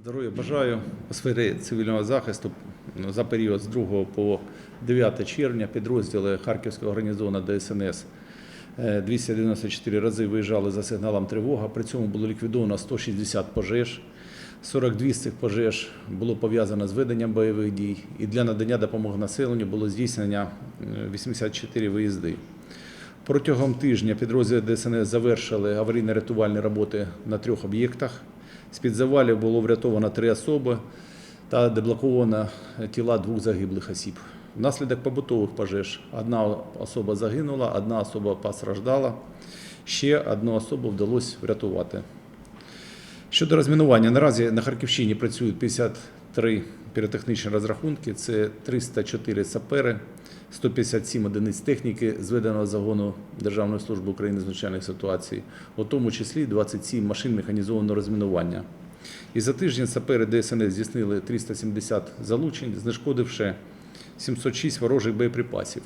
Здоров'я бажаю у сфері цивільного захисту ну, за період з 2 по 9 червня підрозділи Харківського організованого ДСНС е, 294 рази виїжджали за сигналом тривога. При цьому було ліквідовано 160 пожеж. 42 з цих пожеж було пов'язано з веденням бойових дій. І для надання допомоги населенню було здійснення е, 84 виїзди. Протягом тижня підрозділи ДСНС завершили аварійно-рятувальні роботи на трьох об'єктах. З-під завалів було врятовано три особи та деблоковано тіла двох загиблих осіб. Внаслідок побутових пожеж одна особа загинула, одна особа постраждала, ще одну особу вдалося врятувати. Щодо розмінування, наразі на Харківщині працюють 53 піротехнічні розрахунки, це 304 сапери, 157 одиниць техніки зведеного загону Державної служби України з надзвичайних ситуацій, у тому числі 27 машин механізованого розмінування. І за тиждень сапери ДСНС здійснили 370 залучень, знешкодивши 706 ворожих боєприпасів.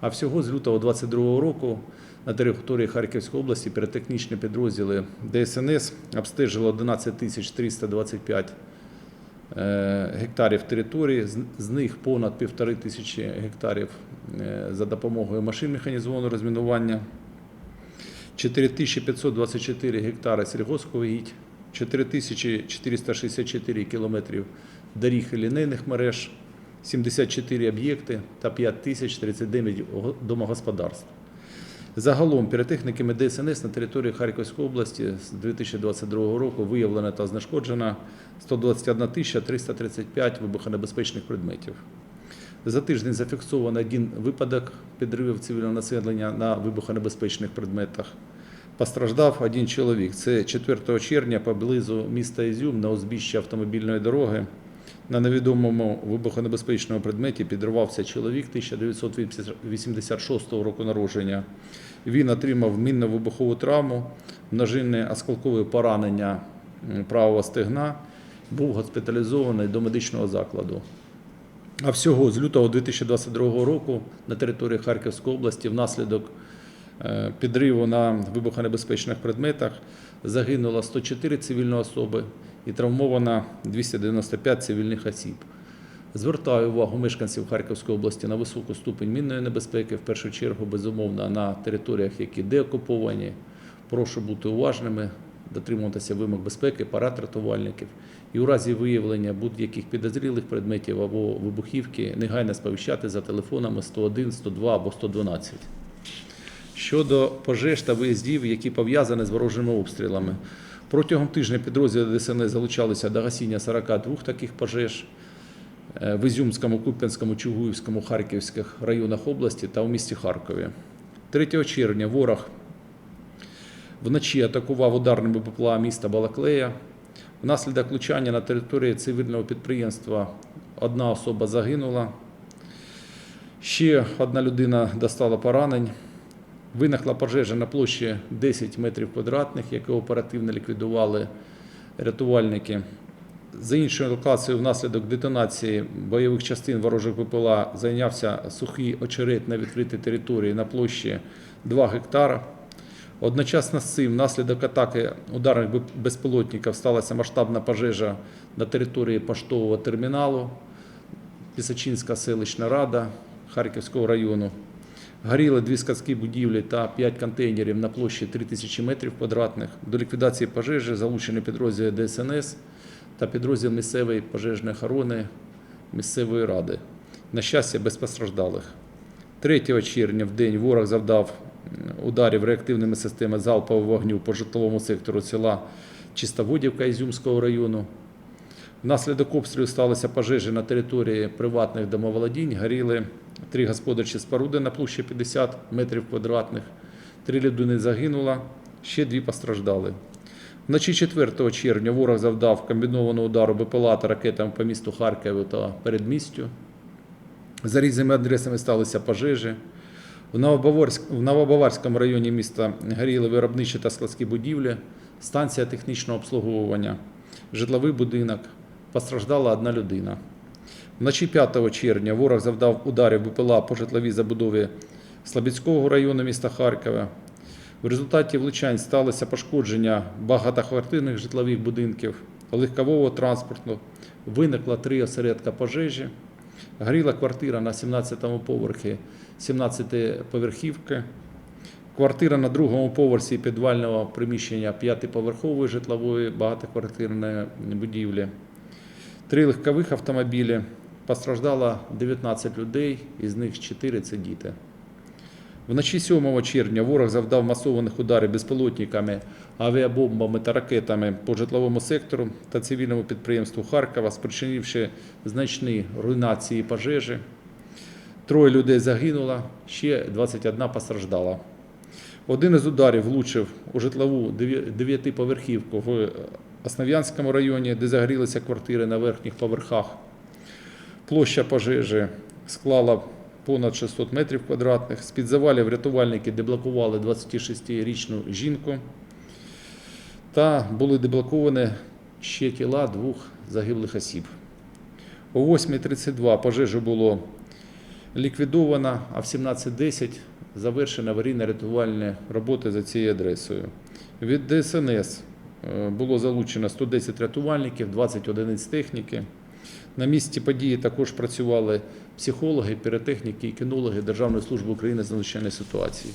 А всього з лютого 2022 року на території Харківської області піротехнічні підрозділи ДСНС обстежили 11 тисяч 325 е, гектарів території, з- з них понад півтори тисячі гектарів е, за допомогою машин механізованого розмінування, 4524 гектари сільгоспугідь, 4464 кілометрів доріг і лінейних мереж, 74 об'єкти та 5039 домогосподарств. Загалом піротехніками ДСНС на території Харківської області з 2022 року виявлено та знешкоджено 121 335 вибухонебезпечних предметів. За тиждень зафіксовано один випадок підривів цивільного населення на вибухонебезпечних предметах. Постраждав один чоловік. Це 4 червня поблизу міста Ізюм на узбіччі автомобільної дороги. На невідомому вибухонебезпечному предметі підривався чоловік 1986 року народження. Він отримав мінно-вибухову травму, множинне осколкове поранення правого стегна, був госпіталізований до медичного закладу. А всього з лютого 2022 року на території Харківської області внаслідок е, підриву на вибухонебезпечних предметах загинуло 104 цивільні особи і травмовано 295 цивільних осіб. Звертаю увагу мешканців Харківської області на високу ступень мінної небезпеки, в першу чергу, безумовно, на територіях, які деокуповані. Прошу бути уважними, дотримуватися вимог безпеки, парад рятувальників. І у разі виявлення будь-яких підозрілих предметів або вибухівки негайно сповіщати за телефонами 101, 102 або 112. Щодо пожеж та виїздів, які пов'язані з ворожими обстрілами. Протягом тижня підрозділи ДСНС залучалися до гасіння 42 таких пожеж в Ізюмському, Куп'янському, Чугуївському, Харківських районах області та у місті Харкові. 3 червня ворог вночі атакував ударними БПЛА міста Балаклея. Внаслідок влучання на території цивільного підприємства одна особа загинула. Ще одна людина достала поранень. Виникла пожежа на площі 10 метрів квадратних, яку оперативно ліквідували рятувальники. За іншою локацією, внаслідок детонації бойових частин ворожих БПЛА зайнявся сухий очерет на відкритій території на площі 2 гектара. Одночасно з цим, внаслідок атаки ударних бе- безпілотників сталася масштабна пожежа на території поштового терміналу, Пісачинська селищна рада Харківського району. Горіли дві складські будівлі та п'ять контейнерів на площі 3000 метрів квадратних. До ліквідації пожежі залучені підрозділи ДСНС та підрозділ місцевої пожежної охорони місцевої ради. На щастя, без постраждалих. 3 червня в день ворог завдав ударів реактивними системами залпового вогню по житловому сектору села Чистоводівка Ізюмського району. Внаслідок обстрілу сталися пожежі на території приватних домоволодінь. Горіли три господарчі споруди на площі 50 метрів квадратних. Три людини загинуло, ще дві постраждали. Вночі 4 червня ворог завдав комбінованого удару БПЛА та ракетами по місту Харкову та передмістю. За різними адресами сталися пожежі. В, Новобаварському районі міста горіли виробничі та складські будівлі, станція технічного обслуговування, житловий будинок. Постраждала одна людина. Вночі 5 червня ворог завдав ударів БПЛА по житловій забудові Слобідського району міста Харкова. В результаті влучань сталося пошкодження багатоквартирних житлових будинків, легкового транспорту. Виникло три осередка пожежі. Горіла квартира на 17-му поверхі 17-поверхівки. Квартира на другому поверсі підвального приміщення п'ятиповерхової житлової багатоквартирної будівлі. Три легкових автомобілі. Постраждало 19 людей, із них 4 – це діти. Вночі 7 червня ворог завдав масованих ударів безпілотниками, авіабомбами та ракетами по житловому сектору та цивільному підприємству Харкова, спричинивши значні руйнації пожежі. Троє людей загинуло, ще 21 постраждала. Один із ударів влучив у житлову дев'ятиповерхівку в Основ'янському районі, де загорілися квартири на верхніх поверхах. Площа пожежі склала понад 600 метрів квадратних. З-під завалів рятувальники деблокували 26-річну жінку та були деблоковані ще тіла двох загиблих осіб. О 8.32 пожежу було ліквідовано, а в 17.10 завершено аварійно-рятувальні роботи за цією адресою. Від ДСНС е, було залучено 110 рятувальників, 20 одиниць техніки. На місці події також працювали психологи, піротехніки і кінологи Державної служби України з надзвичайної ситуації.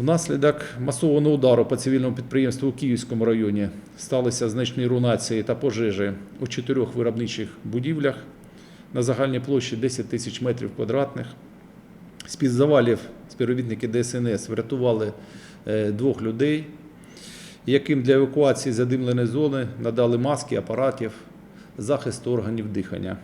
Внаслідок масованого удару по цивільному підприємству у Київському районі сталися значні руйнації та пожежі у чотирьох виробничих будівлях на загальній площі 10 тисяч метрів квадратних. З-під завалів співробітники ДСНС врятували е, двох людей, яким для евакуації задимленої зони надали маски, апаратів, захисту органів дихання.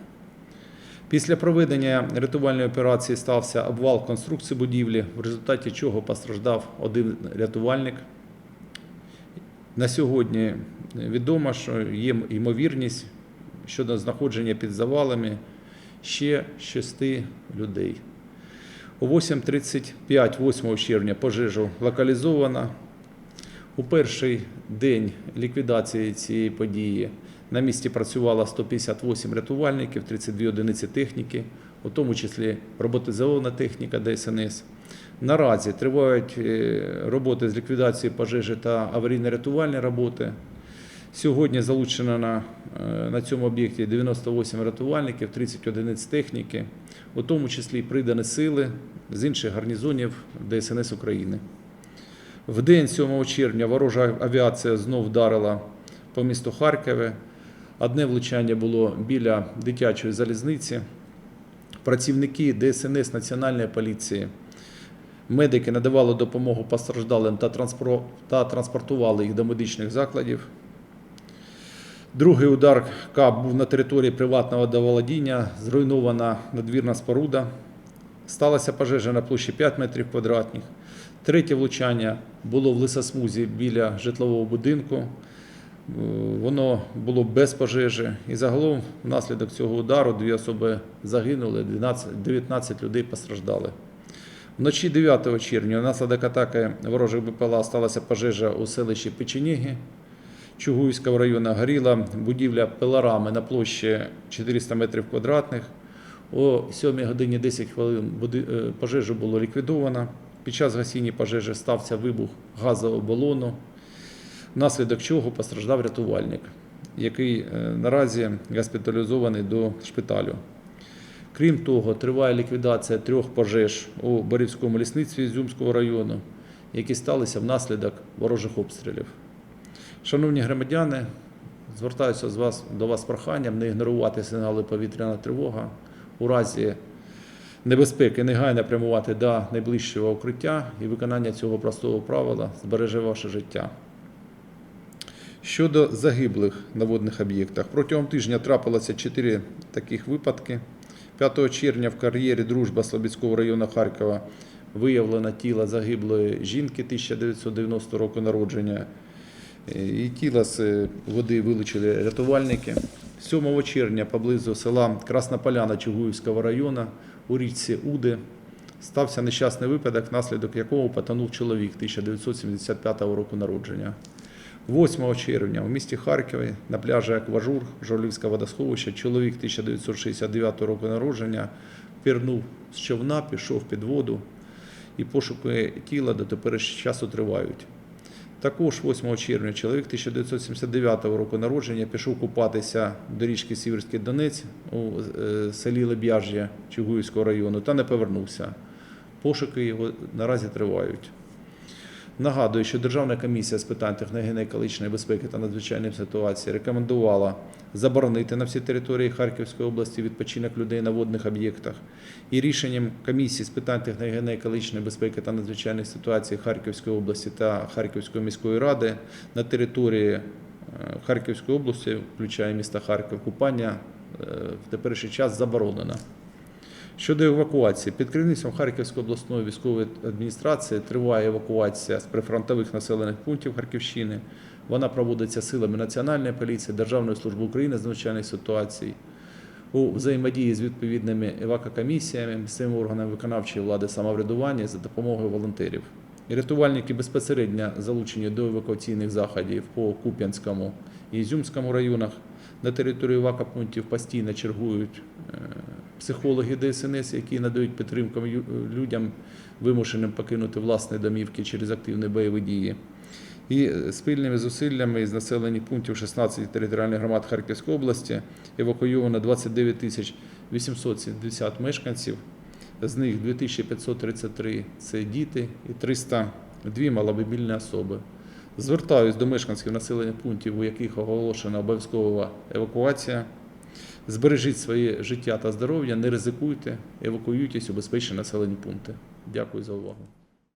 Після проведення рятувальної операції стався обвал конструкції будівлі, в результаті чого постраждав один рятувальник. На сьогодні відомо, що є ймовірність щодо знаходження під завалами ще шести людей. О 8.35 8 червня пожежу локалізовано. У перший день ліквідації цієї події на місці працювало 158 рятувальників, 32 одиниці техніки, у тому числі роботизована техніка ДСНС. Наразі тривають е, роботи з ліквідації пожежі та аварійно-рятувальні роботи. Сьогодні залучено на, е, на цьому об'єкті 98 рятувальників, 30 одиниць техніки, у тому числі придані сили з інших гарнізонів ДСНС України. В день 7 червня ворожа авіація знов вдарила по місту Харкові. Одне влучання було біля дитячої залізниці. Працівники ДСНС Національної поліції, медики надавали допомогу постраждалим та транспортували їх до медичних закладів. Другий удар КАП був на території приватного доволодіння, зруйнована надвірна споруда. Сталася пожежа на площі 5 метрів квадратних. Третє влучання було в лисосмузі біля житлового будинку. Воно було без пожежі. І загалом, внаслідок цього удару, дві особи загинули, 12 19 людей постраждали. Вночі 9 червня внаслідок атаки ворожих БПЛА сталася пожежа у селищі Печеніги Чугуївського району. Горіла будівля пилорами на площі 400 метрів квадратних. О 7 годині 10 хвилин е, пожежу було ліквідовано. Під час гасіння пожежі стався вибух газового балону, внаслідок чого постраждав рятувальник, який е, наразі госпіталізований до шпиталю. Крім того, триває ліквідація трьох пожеж у Борівському лісництві Ізюмського району, які сталися внаслідок ворожих обстрілів. Шановні громадяни, звертаюся з вас, до вас з проханням не ігнорувати сигнали повітряна тривога. У разі небезпеки негайно прямувати до найближчого укриття і виконання цього простого правила збереже ваше життя. Щодо загиблих на водних об'єктах, протягом тижня трапилося 4 таких випадки. 5 червня в кар'єрі Дружба Слобідського району Харкова виявлено тіло загиблої жінки 1990 року народження. Е, І тіло з е, води вилучили рятувальники. 7 червня поблизу села Красна Поляна Чугуївського району у річці Уди стався нещасний випадок, внаслідок якого потонув чоловік 1975 року народження. 8 червня у місті Харкові на пляжі Акважур Журавлівське водосховище чоловік 1969 року народження пірнув з човна, пішов під воду і пошуки тіла до теперішнього часу тривають. Також 8 червня чоловік 1979 року народження пішов купатися до річки Сіверський Донець у е, селі Леб'яж'я Чугуївського району та не повернувся. Пошуки його наразі тривають. Нагадую, що Державна комісія з питань техногенної екологічної безпеки та надзвичайних ситуацій рекомендувала заборонити на всій території Харківської області відпочинок людей на водних об'єктах. І рішенням комісії з питань техногенної екологічної безпеки та надзвичайних ситуацій Харківської області та Харківської міської ради на території е, Харківської області, включає місто Харків, купання е, в теперішній час заборонено. Щодо евакуації, під керівництвом Харківської обласної військової адміністрації триває евакуація з прифронтових населених пунктів Харківщини. Вона проводиться силами Національної поліції, Державної служби України з надзвичайних ситуацій у взаємодії з відповідними евакокомісіями, місцевими органами виконавчої влади самоврядування за допомогою волонтерів. Рятувальники безпосередньо залучені до евакуаційних заходів по Куп'янському і Ізюмському районах. На території евакопунктів постійно чергують е, психологи ДСНС, які надають підтримку людям, вимушеним покинути власні домівки через активні бойові дії. І е, спільними зусиллями із населених пунктів 16 територіальних громад Харківської області евакуйовано 29 тисяч 870 мешканців, з них 2533 – це діти і 302 маломобільні особи. Звертаюсь до мешканців населених пунктів, у яких оголошена обов'язкова евакуація. Збережіть своє життя та здоров'я, не ризикуйте, евакуюйтесь у безпечні населені пункти. Дякую за увагу.